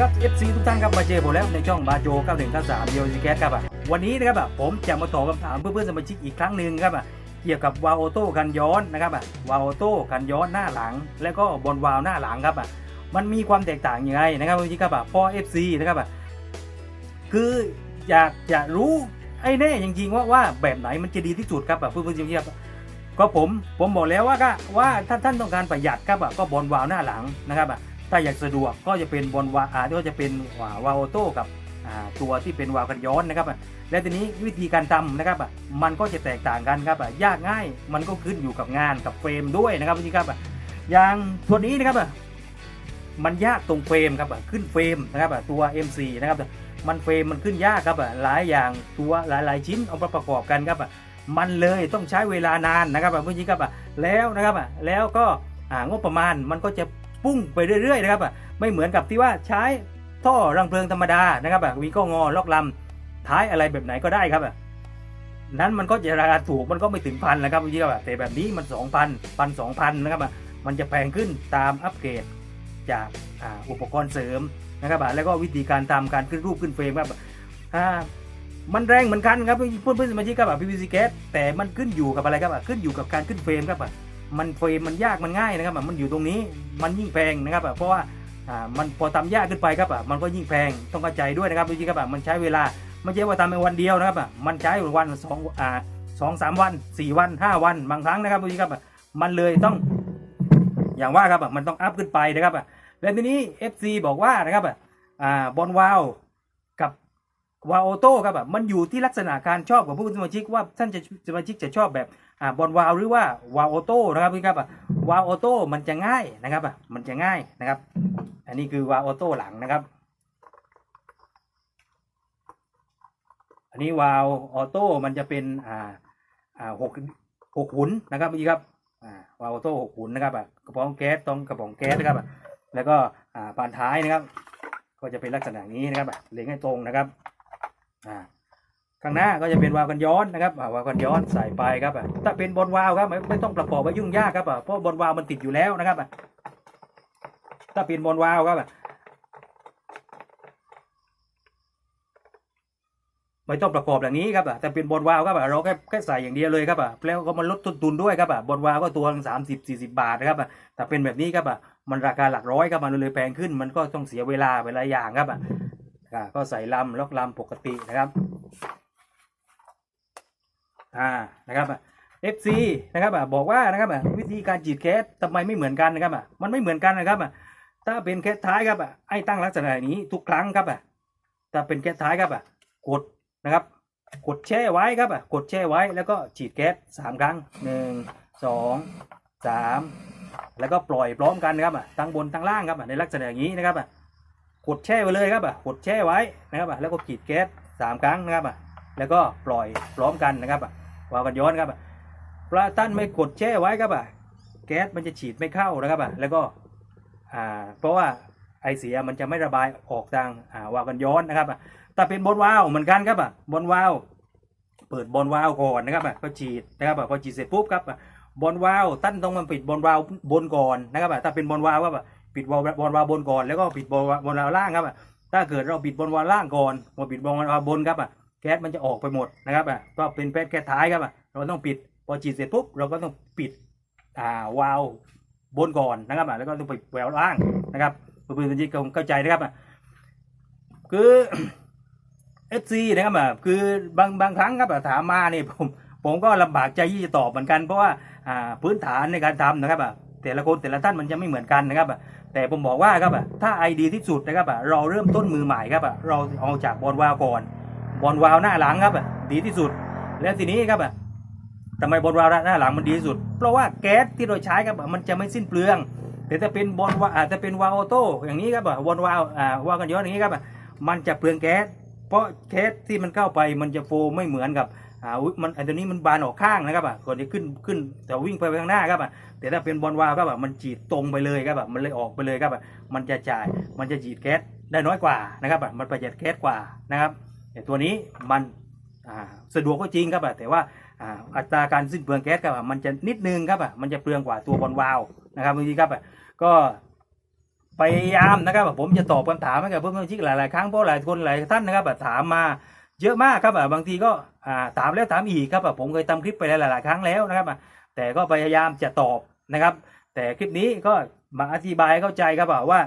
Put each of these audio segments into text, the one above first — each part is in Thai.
ครับ FC ทุกท่านครับมาเจอผมแล้วในช่องบาโจ9193 Yo แคสครับอะวันนี้นะครับอะผมจะมาตอบคำถามเพื่อนๆสมาชิกอีกครั้งหนึ่งครับอะเกี่ยวกับวาล์วอโต้กันย้อนนะครับอะวาล์วอโต้กันย้อนหน้าหลัง แล้วก็บนวาล์วหน้าหลังครับอะมันมีความแตกต่างยังไงนะครับสมาชิกครับอะพอ FC นะครับอะคืออยากจะรู้ไอ้แน่จริงๆว่าว่าแบบไหนมันจะดีที่สุดครับอะเพื่อนๆสมาชิกครับก็ผมผมบอกแล้วว่าก็ว่าถ้าท่านต้องการประหยัดครับอะก็บอลวาล์วหน้าหลังนะครับอะ ถ้าอยากสะดวกก็จะเป็นบอลวาอ่าก็จะเป็นวาล์วอโต้กับตัวที่เป็นวาวกันย้อนนะครับ และทีนี้วิธีการทำนะครับมันก็จะแตกต่างกันครับยากง่ายมันก็ขึ้นอยู่กับงานกับเฟรมด้วยนะครับพี่ครับอย่างตัวนี้นะครับมันยากตรงเฟรมครับขึ้นเฟรมนะครับตัว M4 นะครับมันเฟรมมันขึ้นยากครับหลายอย่างตัวหลาย ๆ ชิ้นเอามาประกอบกันครับมันเลยต้องใช้เวลานานนะครับเพื่อนๆครับแล้วนะครับแล้วก็งบประมาณมันก็จะ ปุ้งไปเรื่อยๆนะครับอะไม่เหมือนกับที่ว่าใช้ท่อรังเพลิงธรรมดานะครับอะวีก็งอล็อกลำท้ายอะไรแบบไหนก็ได้ครับอะนั้นมันก็จะราคาถูกมันก็ไม่ถึงพันนะครับเพื่ครับแต่แบบนี้มันสองพันพันสองพันนะครับอะมันจะแพงขึ้นตามอัปเกรดจากอ่าอุปกรณ์เสริมนะครับอะแล้วก็วิธีการทำการขึ้นรูปขึ้นเฟรมครับอ่ามันแรงเหมือนกันครับเพื่อนเพื่อนสมาชิกครับอะ PVC แก๊สแต่มันขึ้นอยู่กับอะไรครับอะขึ้นอยู่กับการขึ้นเฟรมครับอะ มันเฟรมมันยากมันง่ายนะครับมันอยู่ตรงนี้มันยิ่งแพงนะครับเพราะว่าอ่ามันพอทำยากขึ้นไปครับอะมันก็ยิ่งแพงต้องเข้าใจด้วยนะครับพี่ครับมันใช้เวลาไม่ใช่ว่าทำในวันเดียวนะครับอะมันใช้วันสองอ่าสองสามวันสี่วันห้าวันบางครั้งนะครับพี่ครับอะมันเลยต้อง อย่างว่าครับอะมันต้องอัพขึ้นไปนะครับอะและทีนี้ FC บอกว่านะครับอะอ่าบอลวาลกับวาล์วออโต้ครับแบบมันอยู่ที่ลักษณะการชอบของผู้สมาชิกว่าท่านจะสมาชิกจะชอบแบบ บอลวาล์วหรือว่าวาล์วออโต้นะครับพี่ครับอะวาล์วออโต้มันจะง่ายนะครับอะมันจะง่ายนะครับ อันนี้คือวาล์วออโต้หลังนะครับอันนี้วาล์วออโต้มันจะเป็นอ่าอ่าหกหกหุนนะครับพี่ครับอ่าวาล์วออโต้หกหุนนะครับอะกระป๋องแก๊สตรงกระป๋องแก๊สนะครับอะแล้วก็อ่าปานท้ายนะครับ ก็จะเป็นลักษณะนี้นะครับอะเล็งให้ตรงนะครับอ่า ข้างหน้าก็จะเป็นวาล์วกันย้อนนะครับอ่าวาล์วกันย้อนใส่ไปครับอะถ้าเป็นบนวาล์วครับไม่ไม่ต้องประกอบไว้ยุ่งยากครับอะเพราะบนวาล์วมันติดอยู่แล้วนะครับอะถ้าเป็นบนวาล์วครับอะไม่ต้องประกอบอย่างนี้ครับอะแต่เป็นบนวาล์วครับอะเราแค่แค่ใส่อย่างเดียวเลยครับอะแล้วก็มันลดต้นทุนด้วยครับอะบนวาล์วก็ตัวสามสิบสี่สิบาทนะครับอะแต่เป็นแบบนี้ครับอะมันราคาหลักร้อยครับมันเลยแพงขึ้น มันก็ต้องเสียเวลาไปหลายอย่างครับอะก็ใส่ลำล็อกลำปกตินะครับ อ่านะครับอะ FC นะครับอะบอกว่านะครับอะวิธีการจีดแคสทำไมไม่เหมือนกันนะครับอะมันไม่เหมือนกันนะครับอะถ้าเป็นแคสท้ายครับอะให้ตั้งลักษณะนี้ทุกครั้งครับอะถ้าเป็นแคสท้ายครับอะกดนะครับ กดแช่ไว้ครับอะกดแช่ไว้แล้วก็ฉีดแก๊สสามครั้งหนึ่งสองสามแล้วก็ปล่อยพร้อมกันนะครับอะทั้งบนทั้งล่างครับอะในลักษณะอย่างนี้นะครับอะกดแช่ไว้เลยครับอะกดแช่ไว้นะครับอะแล้วก็ขีดแก๊สสามครั้งนะครับอะแล้วก็ปล่อยพร้อมกันนะครับอะ วากันย้อนครับอะเพราะท่านไม่กดแช่ไว้ครับอะแก๊สมันจะฉีดไม่เข้านะครับอะแล้วก็อ่าเพราะว่าไอเสียมันจะไม่ระบายออกทางอ่าวากันย้อนนะครับอะแต่เป็นบนวาล์วเหมือนกันครับอะบนวาล์วเปิดบนวาล์วก่อนนะครับอะก็ฉีดนะครับอะพอฉีดเสร็จปุ๊บครับอะบนวาล์วท่านต้องมาปิดบนวาล์วบนก่อนนะครับอะถ้าเป็นบนวาล์วครับอะปิดวาล์วบอลวาล์วบนก่อนแล้วก็ปิดบอลวาล์วาล์วล่างครับอะถ้าเกิดเราปิดบอลวาล์วล่างก่อนมาปิดบอลวาล์วบนครับอะ แก๊สมันจะออกไปหมดนะครับอะก็เป็นแก๊สแก๊สท้ายครับอะเราต้องปิดพอฉีดเสร็จปุ๊บเราก็ต้องปิดอ่าวาล์วบนก่อนนะครับอะแล้วก็ต้องปิดวล์วล่างนะครับเพื่อนๆที่เข้าใจนะครับอะคือ FC นะครับอะคือบางบางครั้งครับอะถามมาเนี่ยผมผมก็ลำบากใจที่จะตอบเหมือนกันเพราะว่าอ่าพื้นฐานในการทำนะครับอะแต่ละคนแต่ละท่านมันจะไม่เหมือนกันนะครับอะแต่ผมบอกว่าครับอะถ้าไอดีที่สุดนะครับอะเราเริ่มต้นมือใหม่ครับอะเราเอาจากบอลวาล์วก่อน บอลวาล์วหน้าหลังครับอะดีที่สุด แล้วทีนี้ครับอะทำไมบอลวาล์วหน้าหลังมันดีที่สุด เพราะว่าแก๊สที่เราใช้ครับอะมันจะไม่สิ้นเปลือง แต่ถ้าเป็นบอลวาอาจจะเป็นวาลวออโต้อย่างนี้ครับอะบอลวาลวอ่าวาล์วกันย้อนอย่างนี้ครับอะมันจะเปลืองแก๊สเพราะแก๊สที่มันเข้าไปมันจะโฟไม่เหมือนกับอ่าอุ๊ยมันอันนี้มันบานออกข้างนะครับอะก่อนจะขึ้นขึ้นแต่วิ่งไปข้างหน้าครับอะแต่ถ้าเป็นบอลวาล์วครับแบบมันจีดตรงไปเลยครับแบบมันเลยออกไปเลยครับแบบมันจะจ่ายมันจะจีดแก๊สได้น้อยกว่านะครับแบบมันประหยัดแก๊สกว่านะครับ แต่ตัวนี้มันสะดวกก็จริงครับแต่ว่าอัตราการสิ้นเปลืองแก๊สครับมันจะนิดนึงครับมันจะเปลืองกว่าตัวบอลวาล์วนะครับบางทีครับก็พยายามนะครับผมจะตอบคำถามให้กับเพื่อนสมาชิกหลายๆครั้งเพราะหลายคนหลายท่านนะครับถามมาเยอะมากครับบางทีก็ถามแล้วถามอีกครับผมเคยทำคลิปไปหลายๆครั้งแล้วนะครับแต่ก็พยายามจะตอบนะครับ แต่คลิปนี้ก็มาอธิบายให้เข้าใจครับว่า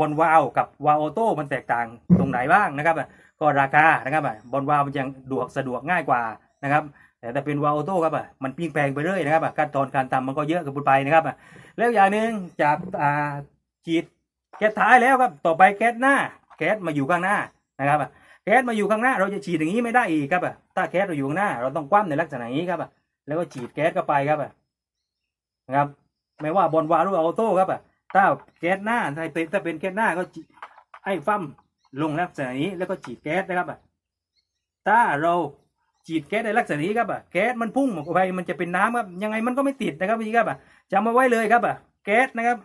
บนวาวกับวาวออโต้มันแตกต่างตรงไหนบ้างนะครับก็ราคานะครับบนวาวมันยังดวกสะดวกง่ายกว่านะครับแต่ถ้าเป็นวาวออโต้ครับมันปิ้งแปลงไปเรื่อยนะครับขั้นตอนการทำมันก็เยอะกับไปนะครับแล้วอย่างหนึ่งจากอ่าฉีดแก๊สท้ายแล้วครับต่อไปแก๊สหน้า แก๊สมาอยู่ข้างหน้านะครับแก๊สมาอยู่ข้างหน้า เราจะฉีดอย่างนี้ไม่ได้อีกครับถ้าแก๊สเราอยู่ข้างหน้า เราต้องคว่ำในลักษณะนี้ครับแล้วก็ฉีดแก๊สเข้าไปครับนะครับ ไม่ว่าบนวาวหรือออโต้ครับ ถ้าแก๊สหน้าถ้าเป็นถ้าเป็นแก๊สหน้าก็ฉีดให้ฟั่มลงลักษณะนี้แล้วก็ฉีดแก๊สนะครับอะถ้าเราฉีดแก๊สในลักษณะนี้ครับอะแก๊สมันพุ่งออกไปมันจะเป็นน้ำครับยังไงมันก็ไม่ติดนะครับพี่ครับอะจำมาไว้เลยครับอะแก๊สนะครับ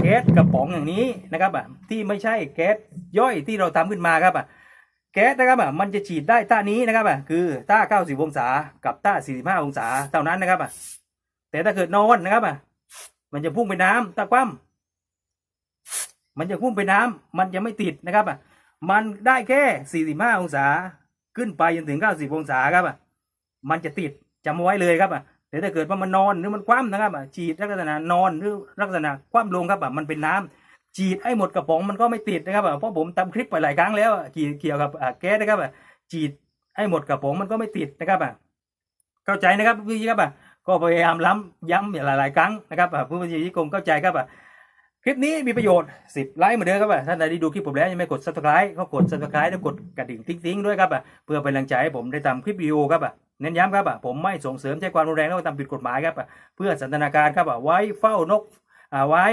แก๊สกระป๋องอย่างนี้นะครับอะที่ไม่ใช่แก๊สย่อยที่เราทำขึ้นมาครับอะแก๊สนะครับอะมันจะฉีดได้ท่านี้นะครับอะคือท่า 90 องศากับท่า 45 องศาเท่านั้นนะครับอะ แต่ถ้าเกิดนอนนะครับอะมันจะพุ่งไปน้ำตะคว่ำมันจะพุ่งไปน้ำมันจะไม่ติดนะครับอะมันได้แค่45องศาขึ้นไปจนถึง90องศาครับอะมันจะติดจำเอาไว้เลยครับอะแต่ถ้าเกิดว่ามันนอนหรือมันคว่ำนะครับอะฉีดลักษณะนอนหรือลักษณะคว่ำลงครับอะมันเป็นน้ำฉีดไอ้หมดกระป๋องมันก็ไม่ติดนะครับเพราะผมทำคลิปไปหลายครั้งแล้วเกี่ยวกับแก๊สนะครับฉีดไอ้หมดกระป๋องมันก็ไม่ติดนะครับเข้าใจนะครับพี่ครับ ก็พยายามล้ำย้ำหลายๆครั้งนะครับเพื่อนๆที่คงเข้าใจครับคลิปนี้มีประโยชน์ 10 ไลค์เหมือนเดิมครับท่านใดที่ดูคลิปผมแล้วยังไม่กด subscribe ก็กด subscribe แล้วกดกระดิ่งติ๊งๆด้วยครับเพื่อเป็นแรงใจให้ผมได้ทำคลิปวิดีโอครับเน้นย้ำครับผมไม่ส่งเสริมใช้ความรุนแรงแล้วก็ทำผิดกฎหมายครับเพื่อสันทนาการครับไว้เฝ้านกไว้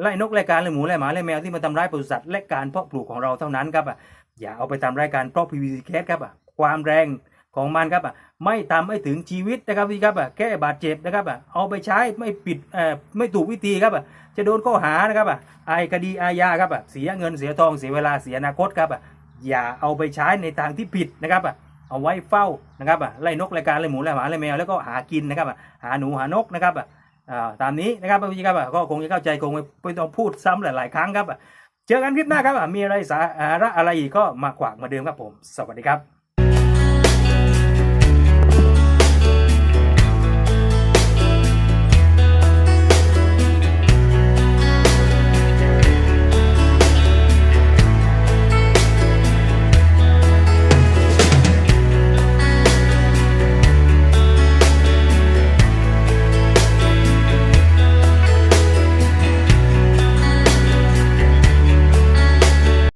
ไล่นกไล่การไล่หมูไล่หมาไล่แมวที่มาทำร้ายปศุสัตว์และการเพาะปลูกของเราเท่านั้นครับอย่าเอาไปทำรายการเพราะ PVC แคสครับความแรง ของมันครับอะไม่ทำให้ถึงชีวิตนะครับพี่ครับอะแค่บาดเจ็บนะครับอะเอาไปใช้ไม่ปิดเอ่อไม่ถูกวิธีครับอะจะโดนข้อหานะครับอะไอคดีอาญาครับอะเสียเงินเสียทองเสียเวลาเสียอนาคตครับอะอย่าเอาไปใช้ในทางที่ผิดนะครับอะเอาไว้เฝ้านะครับอะไล่นกไล่กาไล่หมูไล่หมาไล่แมวแล้วก็หากินนะครับอะหาหนูหานกนะครับอะตามนี้นะครับพี่ครับก็คงจะเข้าใจคงไม่ต้องพูดซ้ำหลาย ๆ ครั้งครับเจอกันคลิปหน้าครับมีอะไรสาระอะไรอีกก็มาขวากมาเดิมครับผม สวัสดีครับ